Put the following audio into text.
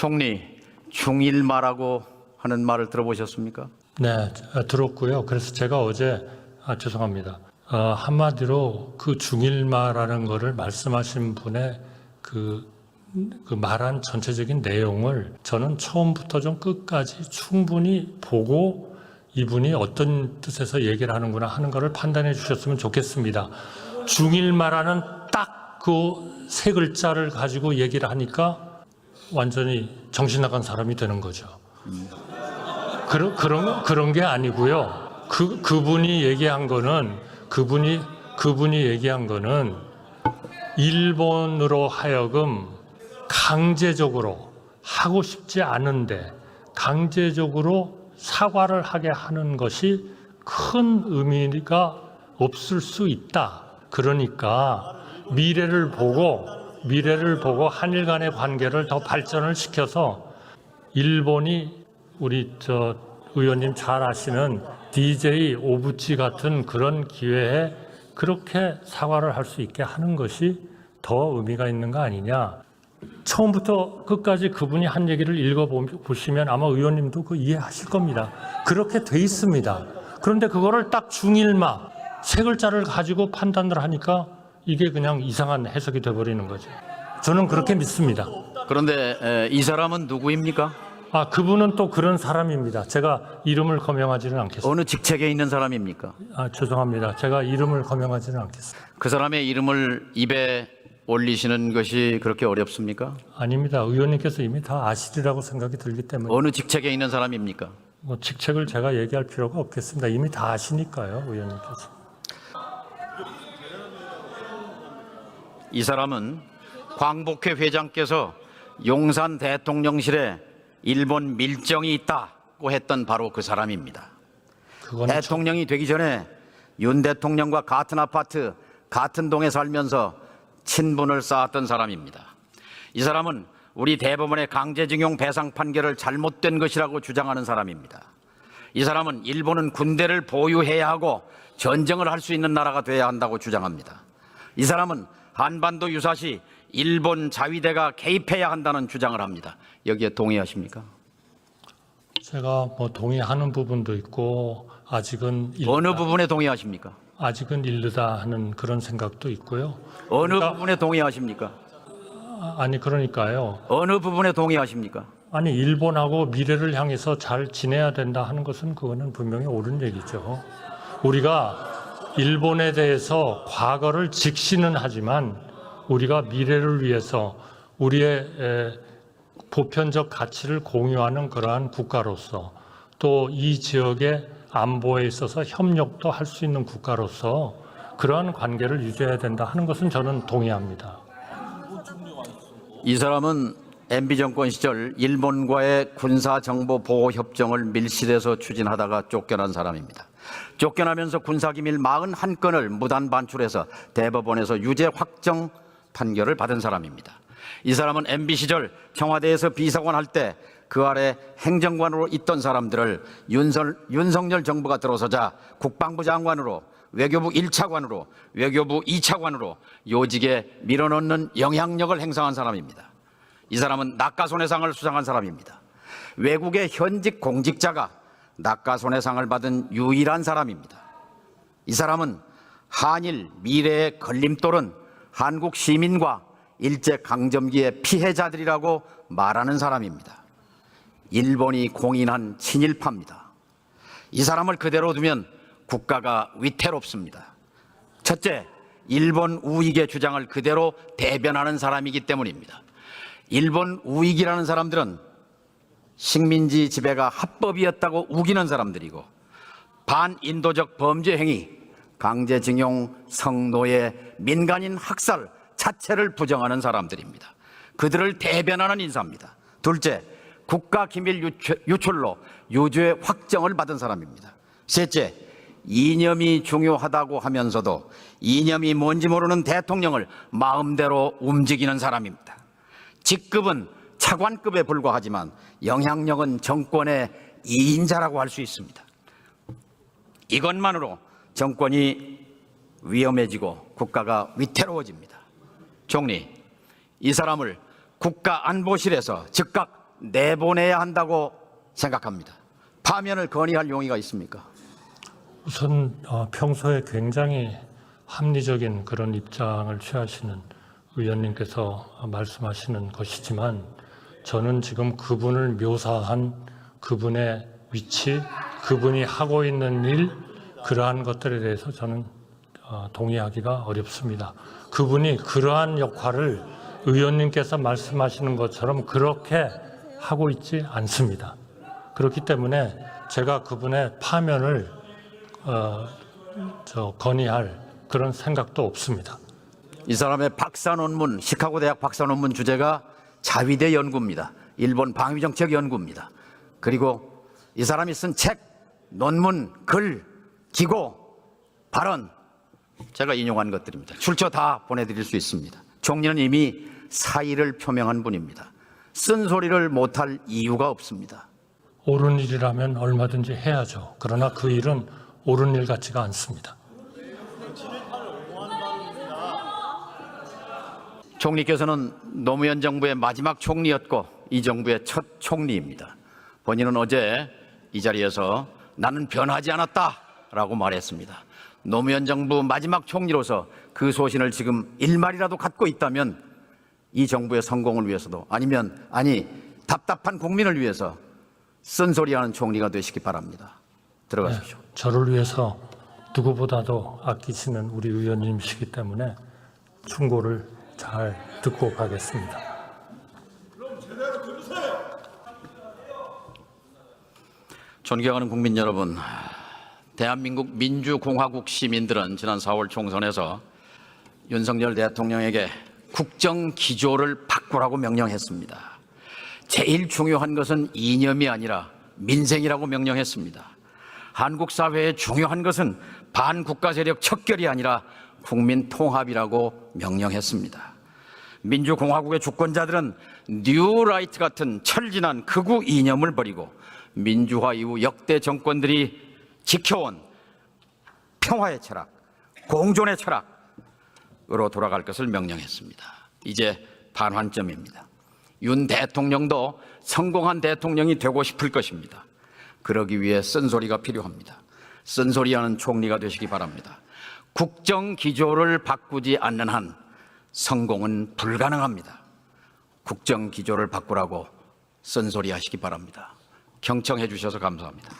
총리 중일마라고 하는 말을 들어보셨습니까? 네, 아, 들었고요. 그래서 제가 어제 아, 죄송합니다. 어, 한마디로 그 중일마라는 거를 말씀하신 분의 그, 그 말한 전체적인 내용을 저는 처음부터 좀 끝까지 충분히 보고 이분이 어떤 뜻에서 얘기를 하는구나 하는 것을 판단해 주셨으면 좋겠습니다. 중일마라는 딱 그 세 글자를 가지고 얘기를 하니까 완전히 정신 나간 사람이 되는 거죠. 그런 그런 그런 게 아니고요. 그 그분이 얘기한 거는 그분이 그분이 얘기한 거는 일본으로 하여금 강제적으로 하고 싶지 않은데 강제적으로 사과를 하게 하는 것이 큰 의미가 없을 수 있다. 그러니까 미래를 보고 미래를 보고 한일 간의 관계를 더 발전을 시켜서 일본이 우리 저 의원님 잘 아시는 DJ 오부치 같은 그런 기회에 그렇게 사과를 할 수 있게 하는 것이 더 의미가 있는 거 아니냐. 처음부터 끝까지 그분이 한 얘기를 읽어보시면 아마 의원님도 그 이해하실 겁니다. 그렇게 돼 있습니다. 그런데 그거를 딱 중일마 세 글자를 가지고 판단을 하니까 이게 그냥 이상한 해석이 돼버리는 거죠. 저는 그렇게 믿습니다. 그런데 에, 이 사람은 누구입니까? 아, 그분은 또 그런 사람입니다. 제가 이름을 거명하지는 않겠습니다. 어느 직책에 있는 사람입니까? 아, 죄송합니다. 제가 이름을 거명하지는 않겠습니다. 그 사람의 이름을 입에 올리시는 것이 그렇게 어렵습니까? 아닙니다. 의원님께서 이미 다 아시리라고 생각이 들기 때문에 어느 직책에 있는 사람입니까? 뭐 직책을 제가 얘기할 필요가 없겠습니다. 이미 다 아시니까요, 의원님께서. 이 사람은 광복회 회장께서 용산 대통령실에 일본 밀정이 있다고 했던 바로 그 사람입니다. 대통령이 되기 전에 윤 대통령과 같은 아파트, 같은 동에 살면서 친분을 쌓았던 사람입니다. 이 사람은 우리 대법원의 강제징용 배상 판결을 잘못된 것이라고 주장하는 사람입니다. 이 사람은 일본은 군대를 보유해야 하고 전쟁을 할 수 있는 나라가 돼야 한다고 주장합니다. 이 사람은 한반도 유사시 일본 자위대가 개입해야 한다는 주장을 합니다. 여기에 동의하십니까? 제가 뭐 동의하는 부분도 있고 아직은 일, 어느 부분에 동의하십니까? 아직은 이르다 하는 그런 생각도 있고요. 어느 그러니까- 부분에 동의하십니까? 아, 아니 그러니까요. 어느 부분에 동의하십니까? 아니 일본하고 미래를 향해서 잘 지내야 된다 하는 것은 그거는 분명히 옳은 얘기죠. 우리가 일본에 대해서 과거를 직시는 하지만 우리가 미래를 위해서 우리의 에, 보편적 가치를 공유하는 그러한 국가로서 또 이 지역의 안보에 있어서 협력도 할 수 있는 국가로서 그러한 관계를 유지해야 된다 하는 것은 저는 동의합니다. 이 사람은 MB 정권 시절 일본과의 군사 정보 보호 협정을 밀실에서 추진하다가 쫓겨난 사람입니다. 쫓겨나면서 군사 기밀 41건을 무단 반출해서 대법원에서 유죄 확정 판결을 받은 사람입니다. 이 사람은 MB 시절 청와대에서 비서관 할 때 그 아래 행정관으로 있던 사람들을 윤설, 윤석열 정부가 들어서자 국방부 장관으로 외교부 1차관으로 외교부 2차관으로 요직에 밀어넣는 영향력을 행사한 사람입니다. 이 사람은 낙가손해상을 수상한 사람입니다. 외국의 현직 공직자가 낙가손해상을 받은 유일한 사람입니다. 이 사람은 한일 미래의 걸림돌은 한국 시민과 일제 강점기의 피해자들이라고 말하는 사람입니다. 일본이 공인한 친일파입니다. 이 사람을 그대로 두면 국가가 위태롭습니다. 첫째, 일본 우익의 주장을 그대로 대변하는 사람이기 때문입니다. 일본 우익이라는 사람들은 식민지 지배가 합법이었다고 우기는 사람들이고 반인도적 범죄 행위, 강제징용, 성노예, 민간인 학살 자체를 부정하는 사람들입니다. 그들을 대변하는 인사입니다. 둘째, 국가 기밀 유출- 유출로 유죄 확정을 받은 사람입니다. 셋째, 이념이 중요하다고 하면서도 이념이 뭔지 모르는 대통령을 마음대로 움직이는 사람입니다. 직급은 차관급에 불과하지만 영향력은 정권의 2인자라고 할 수 있습니다. 이것만으로 정권이 위험해지고 국가가 위태로워집니다. 총리, 이 사람을 국가안보실에서 즉각 내보내야 한다고 생각합니다. 파면을 건의할 용의가 있습니까? 우선 어, 평소에 굉장히 합리적인 그런 입장을 취하시는 의원님께서 말씀하시는 것이지만 저는 지금 그분을 묘사한 그분의 위치, 그분이 하고 있는 일, 그러한 것들에 대해서 저는 어, 동의하기가 어렵습니다. 그분이 그러한 역할을 의원님께서 말씀하시는 것처럼 그렇게 하고 있지 않습니다. 그렇기 때문에 제가 그분의 파면을 어, 저 건의할 그런 생각도 없습니다. 이 사람의 박사 논문, 시카고 대학 박사 논문 주제가 자위대 연구입니다. 일본 방위정책 연구입니다. 그리고 이 사람이 쓴 책, 논문, 글, 기고, 발언 제가 인용한 것들입니다. 출처 다 보내드릴 수 있습니다. 총리는 이미 사의를 표명한 분입니다. 쓴소리를 못할 이유가 없습니다. 옳은 일이라면 얼마든지 해야죠. 그러나 그 일은 옳은 일 같지가 않습니다. 총리께서는 노무현 정부의 마지막 총리였고 이 정부의 첫 총리입니다. 본인은 어제 이 자리에서 나는 변하지 않았다라고 말했습니다. 노무현 정부 마지막 총리로서 그 소신을 지금 일말이라도 갖고 있다면 이 정부의 성공을 위해서도 아니면 아니 답답한 국민을 위해서 쓴소리하는 총리가 되시기 바랍니다. 들어가십시오. 저를 위해서 누구보다도 아끼시는 우리 의원님이시기 때문에 충고를 잘 듣고 가겠습니다. 존경하는 국민 여러분, 대한민국 민주공화국 시민들은 지난 4월 총선에서 윤석열 대통령에게 국정 기조를 바꾸라고 명령했습니다. 제일 중요한 것은 이념이 아니라 민생이라고 명령했습니다. 한국 사회에 중요한 것은 반국가 세력 척결이 아니라 국민 통합이라고 명령했습니다. 민주공화국의 주권자들은 뉴라이트 같은 철진한 극우 이념을 버리고 민주화 이후 역대 정권들이 지켜온 평화의 철학, 공존의 철학으로 돌아갈 것을 명령했습니다. 이제 반환점입니다. 윤 대통령도 성공한 대통령이 되고 싶을 것입니다. 그러기 위해 쓴소리가 필요합니다. 쓴소리하는 총리가 되시기 바랍니다. 국정 기조를 바꾸지 않는 한 성공은 불가능합니다. 국정 기조를 바꾸라고 쓴소리 하시기 바랍니다. 경청해 주셔서 감사합니다.